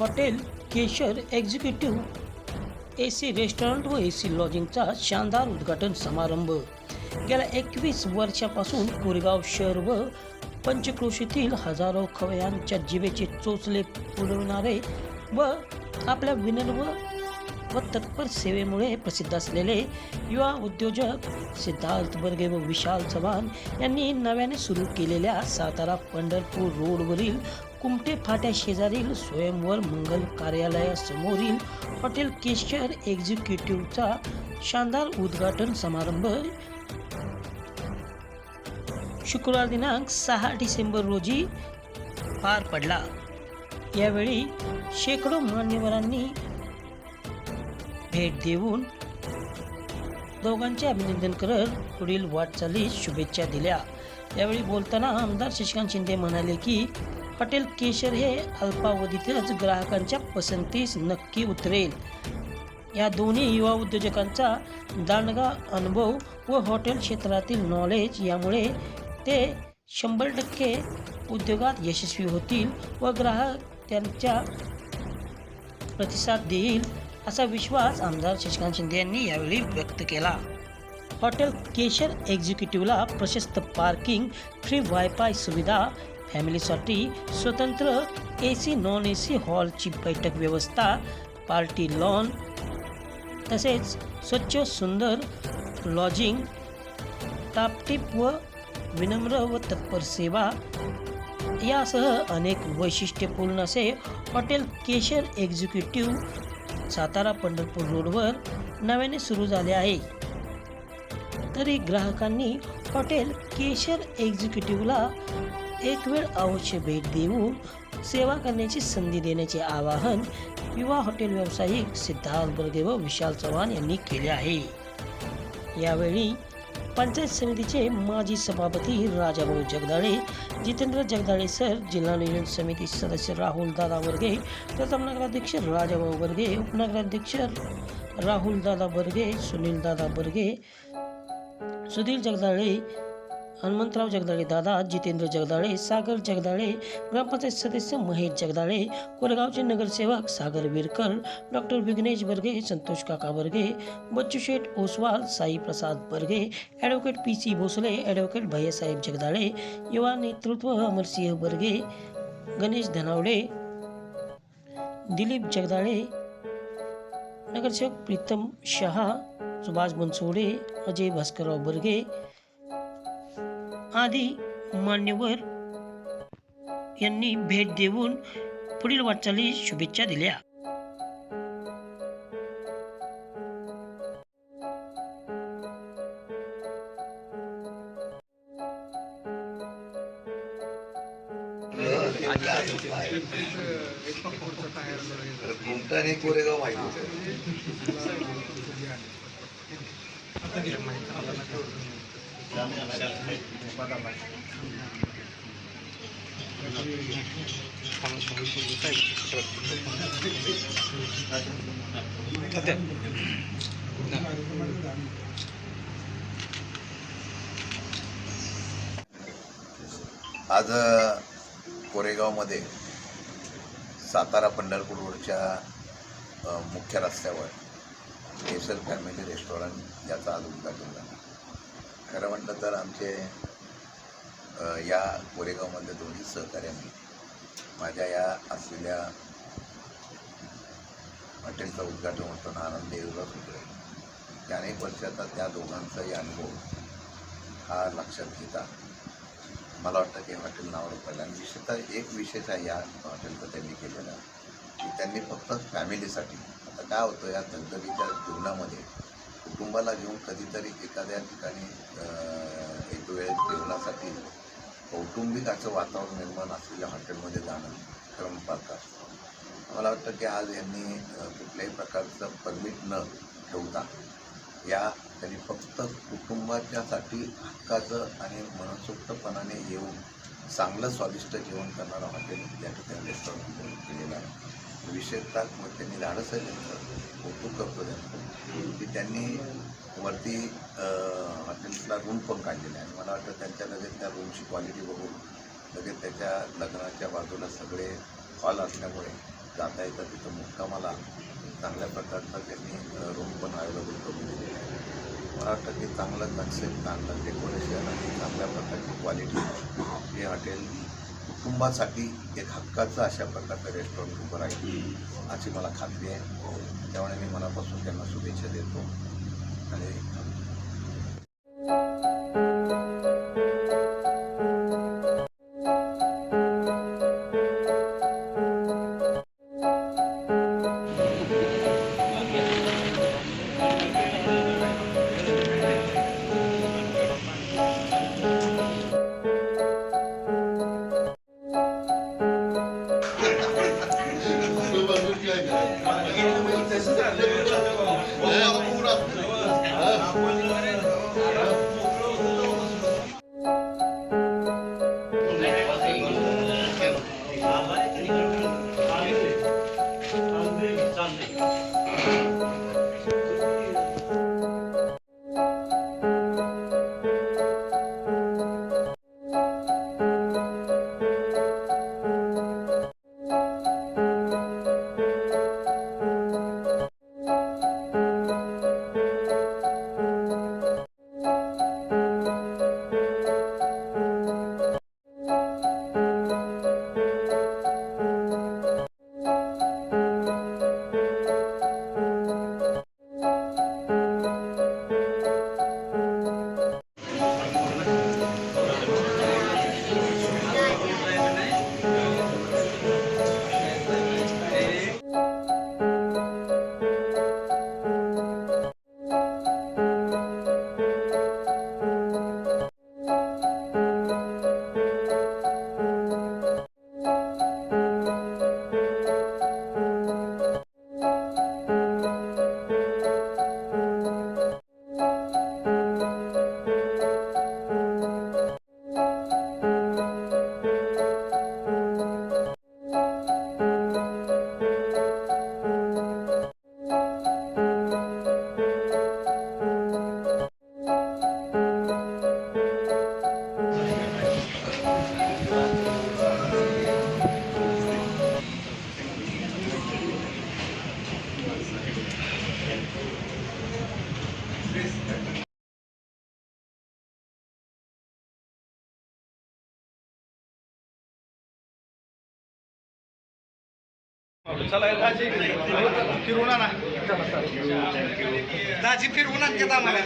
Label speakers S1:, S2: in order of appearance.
S1: Hotel केशर executive ए C restaurant व ए C लॉजिंगचा शानदार उद्घाटन समारंभ. गेल्या एकवीस वर्षापासून कोरेगाव शहर व पंचक्रोशीतील हजारो खवयांच्या जीवेचे चोचले पुरवणारे व आपल्या विनर्व व तत्पर सेवेमुळे प्रसिद्ध असलेले युवा उद्योजक सिद्धार्थ बर्गे व विशाल चव्हाण यांनी नव्याने सुरू केलेल्या सातारा पंढरपूर रोडवरील कुमटे फाट्या शेजारील स्वयंवर मंगल कार्यालयासमोरील हॉटेल केशर एक्झिक्युटिव्हचा शानदार उद्घाटन समारंभ शुक्रवार दिनांक सहा डिसेंबर रोजी पार पडला. यावेळी शेकडो मान्यवरांनी भेट देऊन दोघांचे अभिनंदन करत पुढील वाटचालीस शुभेच्छा दिल्या. यावेळी बोलताना आमदार शशिकांत शिंदे म्हणाले की हॉटेल केशर हे अल्पावधीतच ग्राहकांच्या पसंतीस नक्की उतरेल. या दोन्ही युवा उद्योजकांचा दांडगा अनुभव व हॉटेल क्षेत्रातील नॉलेज यामुळे ते शंभर टक्के उद्योगात यशस्वी होतील व ग्राहक त्यांच्या प्रतिसाद देईल असा विश्वास आमदार शशिकांत शिंदे यांनी यावेळी व्यक्त केला. हॉटेल केशर एक्झिक्युटिव्हला प्रशस्त पार्किंग फ्री वायफाय सुविधा फॅमिलीसाठी स्वतंत्र A C non A C हॉलची बैठक व्यवस्था पार्टी लॉन तसेच स्वच्छ सुंदर लॉजिंग तापटीप व विनम्र व तत्पर सेवा. यासह अनेक वैशिष्ट्यपूर्ण असे हॉटेल केशर एक्झिक्युटिव्ह सातारा पंढरपूर रोडवर नव्याने सुरू झाले आहे. तरी ग्राहकांनी हॉटेल केशर एक्झिक्युटिव्हला एक वेळ अवश्य भेट देऊन सेवा करण्याची संधी देण्याचे आवाहन युवा हॉटेल व्यावसायिक सिद्धार्थ बलदेव व विशाल चव्हाण यांनी केले आहे. यावेळी पंचायत समितीचे माजी सभापती राजाभाऊ जगदाळे जितेंद्र जगदाळे सर जिल्हा नियोजन समिती सदस्य राहुल दादा वर्गे प्रथम नगराध्यक्ष राजाभाऊ वर्गे उपनगराध्यक्ष राहुल दादा बर्गे सुनील दादा बर्गे सुधीर जगदाळे हनुमंतराव जगदाळे, दादा जितेंद्र जगदाळे, सागर जगदाळे, ग्रामपंचायत सदस्य महेश जगदाळे, कोरेगावचे नगरसेवक सागर विरकर, डॉक्टर विघ्नेश बर्गे, संतोष काका Barge, Bachchu Sheth Oswal, Sai Prasad Barge, advocate P C Bhosale, advocate Bhaiyasaheb Jagdale, युवा नेतृत्व अमरसिंह बर्गे, गणेश धनावडे, दिलीप जगदाळे, नगरसेवक प्रीतम शहा, सुभाष बनसोडे, अजय भास्करराव बर्गे आदी मान्यवर यांनी भेट देऊन पुढील वाटचाली शुभेच्छा दिल्या.
S2: कोरेगाव माहिती आज कोरेगावमध्ये सातारा पंढरपूर रोडच्या मुख्य रस्त्यावर केसर फॅमिली रेस्टॉरंट याचा आज उद्घाटन झालं. म्हटलं तर आमचे या कोरेगावमधल्या दोन्ही सहकार्यांनी माझ्या या असलेल्या हॉटेलचं उद्घाटन होताना आनंद एवढाच होतो त्या अनेक वर्षाचा त्या दोघांचाही अनुभव हा लक्षात घेता मला वाटतं की हॉटेल नावावर पडलं. आणि विशेषतः एक विशेष आहे या हॉटेलचं त्यांनी केलेलं की त्यांनी फक्त फॅमिलीसाठी आता काय होतं या धगधगीच्या जीवनामध्ये कुटुंबाला घेऊन कधीतरी एखाद्या ठिकाणी जेवणासाठी कौटुंबिकाचं वातावरण निर्माण असलेल्या हॉटेलमध्ये जाणं क्रमपार्क असतं. मला वाटतं की आज यांनी कुठल्याही प्रकारचं परमिट न ठेवता या त्यांनी फक्त कुटुंबाच्यासाठी हक्काचं आणि मनसोक्तपणाने येऊन चांगलं स्वादिष्ट जेवण करणारं हॉटेल या ठिकाणी रेस्टॉरंट केलेलं आहे. विशेषतः मग त्यांनी धाडस त्यांचं कौतुक करतो त्यांचं. की त्यांनी वरती हॉटेल्सला रूम पण काढलेले आहे. मला वाटतं त्यांच्या लगेच त्या रूमची क्वालिटी बघून लगेच त्याच्या लग्नाच्या बाजूला सगळे हॉल असल्यामुळे जाता येतं तिथं मुक्कामाला चांगल्या प्रकारचा त्यांनी रूम पण अवेलेबल करून दिलेला आहे. मला वाटतं की चांगलं कन्सेप्ट चांगलं डेकोरेशन आणि चांगल्या प्रकारची क्वालिटी हे हॉटेल कुटुंबासाठी एक हक्काचं अशा प्रकारचं रेस्टॉरंट उभं राहील अशी मला खात्री आहे. त्यामुळे मी मनापासून त्यांना शुभेच्छा देतो. आणि
S3: फिरवून आणा. दाजी फिरवून आणतात आम्हाला